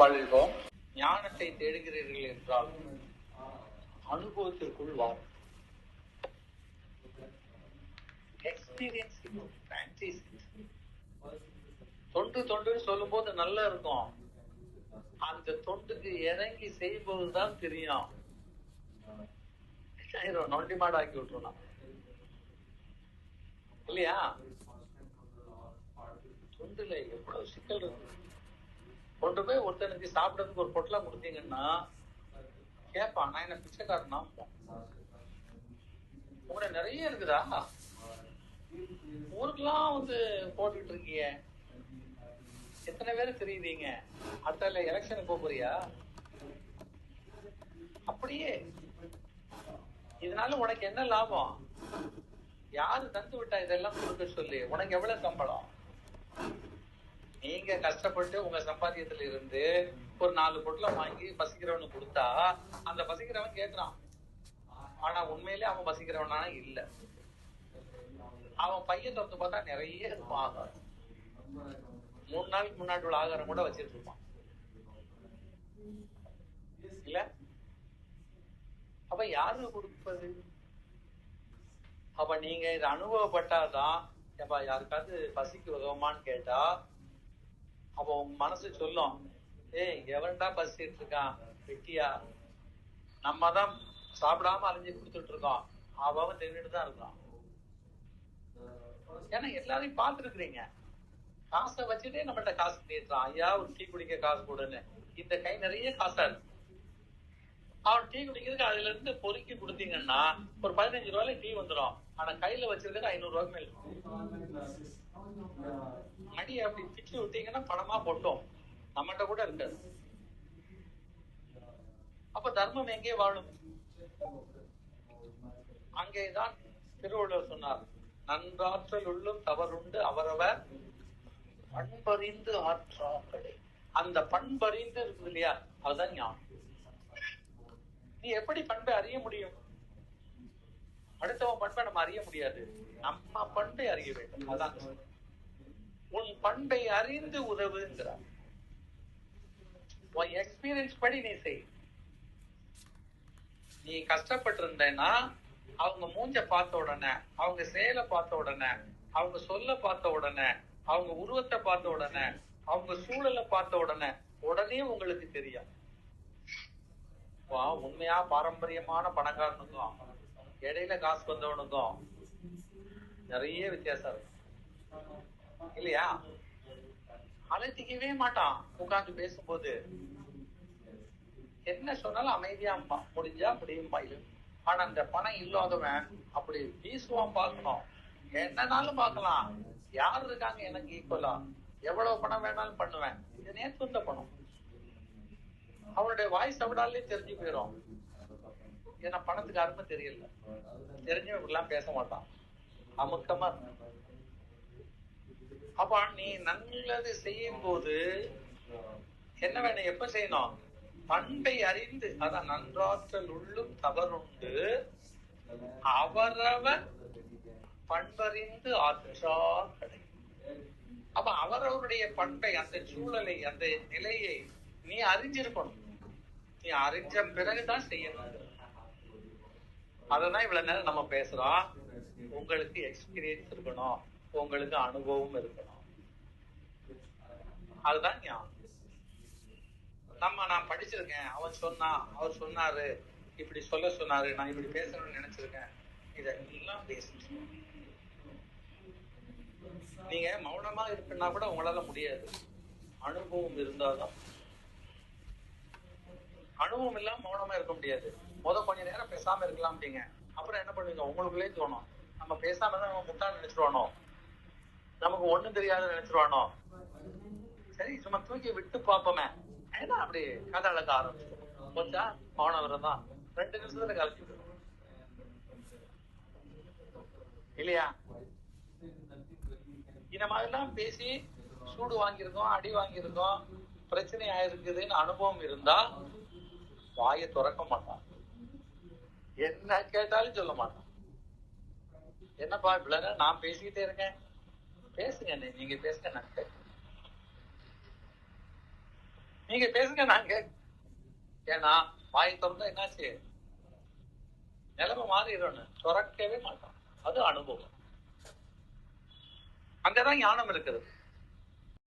வாழ்வோம். ஞானத்தை தேடுகிறீர்கள் என்றால் அனுபவத்திற்குள் வாரும் எக்ஸ்பீரியன்ஸ் தொண்டு தொண்டுன்னு சொல்லும் போது நல்லா இருக்கும். அந்த தொண்டுக்கு இறங்கி செய்யும்போதுதான் தெரியும் நொண்டி மாடு ஆக்கி விட்டுருணும் இல்லையா? தொண்டுல எவ்வளவு சிக்கல் இருக்கு. கொண்டு போய் ஒருத்தனுக்கு சாப்பிடறதுக்கு ஒரு பொட்டலம் கொடுத்தீங்கன்னா கேட்பான் நான் என்ன பிச்சைக்காரனா? உங்களை நிறைய இருக்குதா? ஊருக்கெல்லாம் வந்து போட்டுட்டு இருக்கீங்க எத்தனை பேர் தெரியுதீங்க? அடுத்த எலெக்ஷனுக்கு போக போறியா? அப்படியே. இதனால உனக்கு என்ன லாபம்? யாரு தந்து விட்டா இதெல்லாம் கொடுக்க சொல்லி. உனக்கு எவ்வளவு சம்பளம்? நீங்க கஷ்டப்பட்டு உங்க சம்பாத்தியத்துல இருந்து ஒரு நாலு பொருளை வாங்கி பசிக்கிறவனு கொடுத்தா அந்த பசிக்கிறவன் கேட்கறான் ஆனா உண்மையிலே அவன் பசிக்கிறவனா இல்ல. அவன் பையன் திறந்து பார்த்தா நிறைய ஆகாரம். மூணு நாளுக்கு முன்னாடி உள்ள ஆகாரம் கூட வச்சிட்டு இருப்பான். இல்ல? அப்ப யாரு கொடுப்பது? அப்ப நீங்க இதை அனுபவப்பட்டாதான் ஏப்பா யாருக்காவது பசிக்கு உதவுமான்னு கேட்டா உன் மனசு சொல்லும். ஏய் எவன்டா பசிட்டு இருக்கான் வெட்டியா? நம்ம தான் சாப்பிடாம அலைஞ்சு கொடுத்துட்டு இருக்கோம் அவன் தின்னுட்டு தான் இருக்கான். ஏன்னா எல்லாரையும் பார்த்துருக்குறீங்க. காசை வச்சுட்டே நம்மகிட்ட காசு நீட்டுறான் ஐயா ஒரு டீ குடிக்க காசு கொடுன்னு இந்த கை நிறைய காசா இருக்கு. அவன் டீ குடிக்கிறதுக்கு அதுல இருந்து பொறுக்கி கொடுத்தீங்கன்னா ஒரு பதினஞ்சு ரூபாயில டீ வந்துடும் ஆனா கையில வச்சிருக்கிறது ஐநூறு ரூபாய்க்கு மேல இருக்கும். அடி அப்படி பிச்சு விட்டீங்கன்னா பணமா போட்டோம் நம்மகிட்ட கூட இருக்காது. அப்ப தர்மம் எங்கே வாழும்? அங்கேதான் திருவள்ளுவர் சொன்னார் நன்றாற்றல் உள்ளும் தவறுண்டு அவரவர் பண்பறிந்து ஆற்றாக்களே அந்த பண்பறிந்து இருக்குது இல்லையா? அதுதான் ஞானம். நீ எப்படி பண்பை அறிய முடியும்? அடுத்தவன் பண்பை நம்ம அறிய முடியாது. நம்ம பண்பை அறிய வேண்டும். அதான். பண்பை அறிந்து உதவுங்கிறார் உன் எக்ஸ்பீரியன்ஸ் படி நீ செய். நீ கஷ்டப்பட்டு இருந்தேன்னா அவங்க மூஞ்ச பார்த்த உடனே அவங்க செயலை பார்த்த உடனே அவங்க சொல்ல பார்த்த உடனே அவங்க உருவத்தை பார்த்த உடனே அவங்க சூழலை பார்த்த உடனே உடனே உங்களுக்கு தெரியும் உண்மையா பாரம்பரியமான பணக்காரனுக்கும் இடையில காசு வந்தவனுக்கும் நிறைய வித்தியாசம் இருக்கும் இல்லையா? அலட்டிக்கவே மாட்டான். உட்காந்து பேசும்போது. என்ன சொன்னாலும் அமைதியா முடிஞ்சா முடியும் பயிலும் ஆனா அந்த பணம் இல்லாதவன் அப்படி வீசுவான் பார்க்கணும். என்னனாலும் பார்க்கலாம். யார் இருக்காங்க எனக்கு ஈக்குவலா எவ்வளவு பணம் வேணாலும் பண்ணுவேன். இது நேற்று இந்த பணம். அவனுடைய வாய்ஸ் அவடாலே தெரிஞ்சு போயிடும் ஏன்னா பணத்துக்கு அருமை தெரியல. தெரிஞ்சவங்க எல்லாம் பேச மாட்டான். அமுக்கமா இருக்கும். அப்ப நீ நல்லது செய்யும் போது என்ன வேணும்? எப்ப செய்யணும்? பண்பை அறிந்து. அதான் நன்றாற்றல் உள்ளும் தவறுண்டு. அவரவ பண்பறிந்து ஆற்றா கிடைக்கும். அப்ப அவரவருடைய பண்பை அந்த சூழலை அந்த நிலையை நீ அறிஞ்சிருக்கணும். நீ அறிஞ்ச பிறகுதான் செய்யணும். அததான் இவ்வளவு நேரம் நம்ம பேசுறோம். உங்களுக்கு எக்ஸ்பீரியன்ஸ் இருக்கணும். உங்களுக்கு அனுபவம் இருக்கணும் அதுதான் ஞானம். நம்ம நான் படிச்சிருக்கேன். அவன் சொன்னான் அவர் சொன்னாரு இப்படி சொல்ல சொன்னாரு நான் இப்படி பேசணும்னு நினைச்சிருக்கேன். இதெல்லாம் பேசணும் நீங்க மௌனமா இருக்குன்னா கூட உங்களால முடியாது. அனுபவம் இருந்தாதான். அனுபவம் இல்லாம மௌனமா இருக்க முடியாது. முத கொஞ்ச நேரம் பேசாம இருக்கலாம் அப்படிங்க அப்புறம் என்ன பண்ணுவீங்க? உங்களுக்குள்ளே தோணும். நம்ம பேசாம தான் நம்ம முட்டாள் நினைச்சிருவானோ? நமக்கு ஒண்ணும் தெரியாது நினைச்சிருவானோ? சரி சும்மா தூக்கி விட்டு பார்ப்போமே. ஏன்னா அப்படி கதை அழக ஆரம்பிச்சிடும். போச்சா? மௌன விரதம் ரெண்டு நிமிஷத்துல கலைச்சு இல்லையா? இந்த மாதிரிலாம் பேசி சூடு வாங்கியிருக்கோம் அடி வாங்கியிருக்கோம் பிரச்சனை ஆயிருக்குதுன்னு அனுபவம் இருந்தா வாயை திறக்க மாட்டான். என்ன கேட்டாலும் சொல்ல மாட்டான். என்னப்பா இவ்வளவு நான் பேசிக்கிட்டே இருக்கேன்? பேசுங்க நீங்க பேசுங்க நான் நீங்க பேசுங்க நான் கேட்க ஏன்னா வாய் திறந்தா என்னாச்சு? நிலைமை மாறிடணும் துறக்கவே மாட்டோம். அது அனுபவம். அங்கதான் ஞானம் இருக்குது.